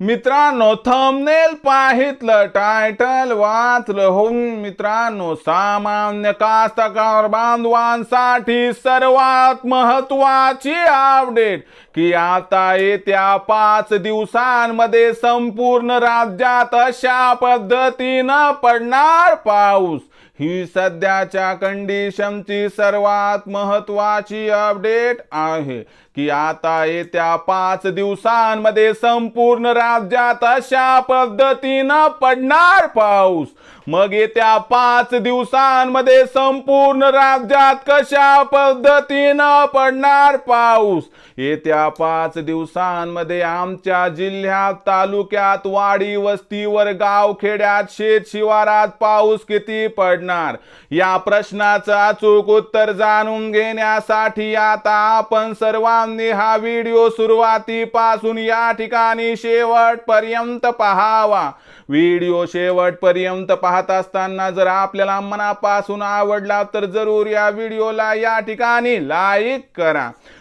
मित्रांनो thumbnail पाहितलं title वाचलं हो मित्रांनो सामान्य कास्तकार बांधवांसाठी सर्वात महत्वाची अपडेट की आता येत्या पाच दिवसांमध्ये संपूर्ण राज्यात अशा पद्धतीनं पडणार पाऊस. ही सध्याच्या कंडिशनची सर्वात महत्वाची अपडेट आहे. की आता येत्या पाच दिवसांमध्ये संपूर्ण राज्यात अशा पद्धतीनं पडणार पाऊस. मग येत्या पाच दिवसांमध्ये संपूर्ण राज्यात कशा पद्धतीनं पडणार पाऊस? येत्या पाच दिवसांमध्ये आमच्या जिल्ह्यात तालुक्यात वाडी वस्तीवर गाव खेड्यात शेत शिवारात पाऊस किती पडणार? या प्रश्नाचं अचूक उत्तर जाणून घेण्यासाठी आता आपण सर्वांनी हा व्हिडिओ सुरुवातीपासून या ठिकाणी शेवटपर्यंत पहावा. व्हिडिओ शेवटपर्यंत पाहत असताना जर आपल्याला मनापासून आवडला तर जरूर या व्हिडिओला या ठिकाणी लाईक करा.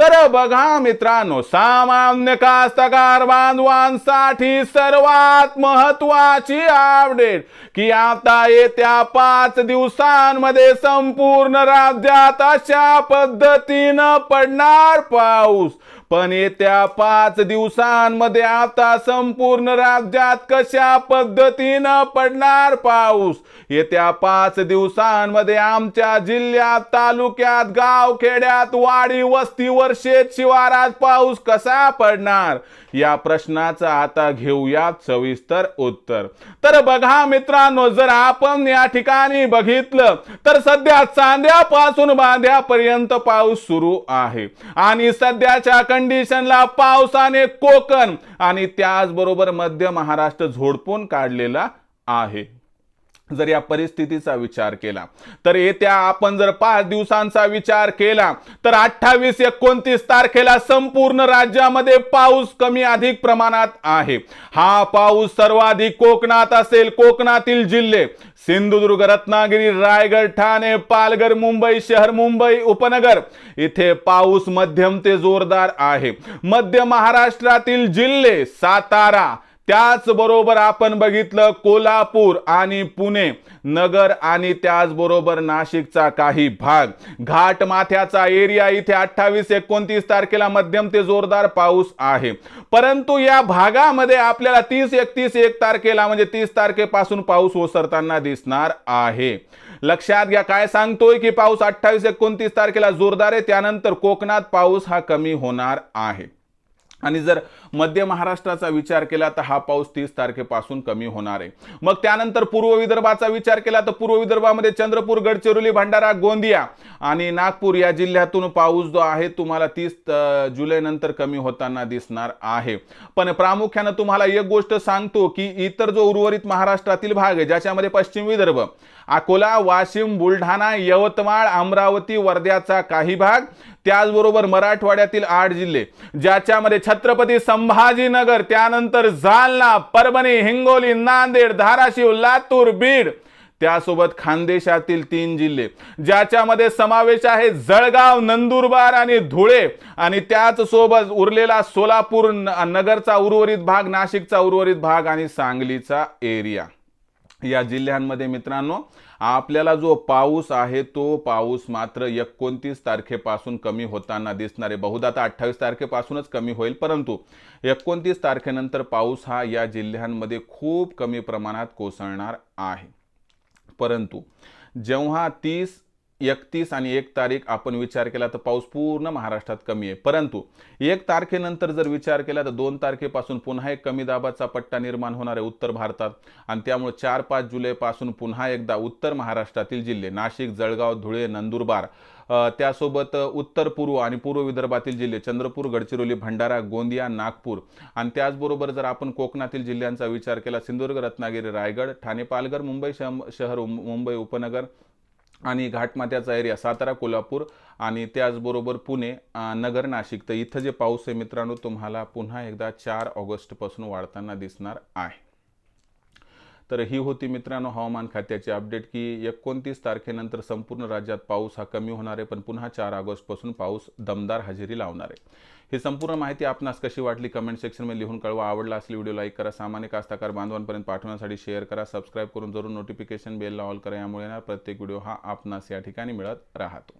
तर बघा मित्रांनो सामान्य कास्तकार बांधवांसाठी सर्वात महत्वाची अपडेट की आता येत्या पाच दिवसांमध्ये संपूर्ण राज्यात अशा पद्धतीनं पडणार पाऊस. पण येत्या पाच दिवसांमध्ये आता संपूर्ण राज्यात कशा पद्धतीनं पडणार पाऊस? येत्या पाच दिवसांमध्ये आमच्या जिल्ह्यात तालुक्यात गाव खेड्यात वाडी वस्तीवर शेत शिवारात पाऊस कसा पडणार? या प्रश्नाचं आता घेऊयात सविस्तर उत्तर. तर बघा मित्रांनो जर आपण या ठिकाणी बघितलं तर सध्या चांद्यापासून बांध्यापर्यंत पाऊस सुरू आहे. आणि सध्याच्या कंडिशनला पावसाने कोकण. आणि त्याचबरोबर मध्य महाराष्ट्र झोडपून काढलेला आहे. जर या परिस्थितीचा विचार केला तर येत्या आपण जर पाच दिवसांचा विचार केला तर अठ्ठावीस एकोणतीस तारखेला संपूर्ण राज्यामध्ये पाऊस कमी अधिक प्रमाणात आहे. हा पाऊस सर्वाधिक कोकणात असेल कोकणातील जिल्हे. सिंधुदुर्ग रत्नागिरी रायगड ठाणे पालघर मुंबई शहर मुंबई उपनगर इथे पाऊस मध्यम ते जोरदार आहे. मध्य महाराष्ट्रातील जिल्हे सातारा त्याचबरोबर आपण बघितलं कोल्हापूर आणि पुणे नगर आणि त्याचबरोबर नाशिकचा काही भाग. घाटमाथ्याचा एरिया इथे अठ्ठावीस एकोणतीस तारखेला मध्यम ते जोरदार पाऊस आहे. परंतु या भागामध्ये आपल्याला तीस एकतीस एक तारखेला म्हणजे तीस तारखेपासून पाऊस ओसरताना दिसणार आहे. लक्षात घ्या काय सांगतोय की पाऊस अठ्ठावीस एकोणतीस तारखेला जोरदार आहे त्यानंतर कोकणात पाऊस हा कमी होणार आहे. आणि जर मध्य महाराष्ट्राचा विचार केला तर हा पाऊस तीस तारखेपासून कमी होणार आहे. मग त्यानंतर पूर्व विदर्भाचा विचार केला तर पूर्व विदर्भामध्ये चंद्रपूर गडचिरोली भंडारा गोंदिया आणि नागपूर या जिल्ह्यातून पाऊस जो आहे तुम्हाला तीस जुलैनंतर कमी होताना दिसणार आहे. पण प्रामुख्यानं तुम्हाला एक गोष्ट सांगतो की इतर जो उर्वरित महाराष्ट्रातील भाग आहे ज्याच्यामध्ये पश्चिम विदर्भ अकोला वाशिम बुलढाणा यवतमाळ अमरावती वर्ध्याचा काही भाग त्याचबरोबर मराठवाड्यातील आठ जिल्हे ज्याच्यामध्ये छत्रपती संभाजीनगर त्यानंतर जालना परभणी हिंगोली नांदेड धाराशिव लातूर बीड त्यासोबत खानदेशातील तीन जिल्हे ज्याच्यामध्ये समावेश आहे जळगाव नंदुरबार आणि धुळे आणि त्याच सोबत उरलेला सोलापूर नगरचा उर्वरित भाग नाशिकचा उर्वरित भाग आणि सांगलीचा एरिया. या जिल्ह्यांमध्ये मित्रांनो आपल्याला जो पाऊस आहे तो पाऊस मात्र एकोणतीस तारखेपासून कमी होताना दिसणार आहे. बहुधा आता अठ्ठावीस तारखेपासूनच कमी होईल परंतु एकोणतीस तारखेनंतर पाऊस हा या जिल्ह्यांमध्ये खूप कमी प्रमाणात कोसळणार आहे. परंतु जेव्हा तीस एकतीस आणि एक तारीख आपण विचार केला तर पाऊस पूर्ण महाराष्ट्रात कमी आहे. परंतु एक तारखेनंतर जर विचार केला तर दोन तारखेपासून पुन्हा एक कमी दाबाचा पट्टा निर्माण होणार आहे उत्तर भारतात. आणि त्यामुळे चार पाच जुलैपासून पुन्हा एकदा उत्तर महाराष्ट्रातील जिल्हे नाशिक जळगाव धुळे नंदुरबार त्यासोबत उत्तर पूर्व आणि पूर्व विदर्भातील जिल्हे चंद्रपूर गडचिरोली भंडारा गोंदिया नागपूर. आणि त्याचबरोबर जर आपण कोकणातील जिल्ह्यांचा विचार केला सिंधुदुर्ग रत्नागिरी रायगड ठाणे पालघर मुंबई शहर मुंबई उपनगर आणि घाटमाथ्याचा एरिया सातारा कोल्हापूर आणि त्याचबरोबर पुणे नगर नाशिक. तर इथं जे पाऊस आहे मित्रांनो तुम्हाला पुन्हा एकदा चार ऑगस्टपासून वाढताना दिसणार आहे. तर ही होती मित्रांनो हवामान खात्याची अपडेट की एकोणतीस तारखेनंतर संपूर्ण राज्यात पाऊस हा कमी होणार आहे पण पुन्हा चार ऑगस्टपासून पाऊस दमदार हजेरी लावणार आहे. ही संपूर्ण माहिती आपणास कशी वाटली कमेंट सेक्शनमध्ये लिहून कळवा. आवडला असली व्हिडिओ लाईक करा. सामान्य कास्ताकार बांधवांपर्यंत पाठवण्यासाठी शेअर करा. सबस्क्राईब करून जरूर नोटिफिकेशन बेलला ऑल करा. यामुळे ना प्रत्येक व्हिडिओ हा आपणास या ठिकाणी मिळत राहतो.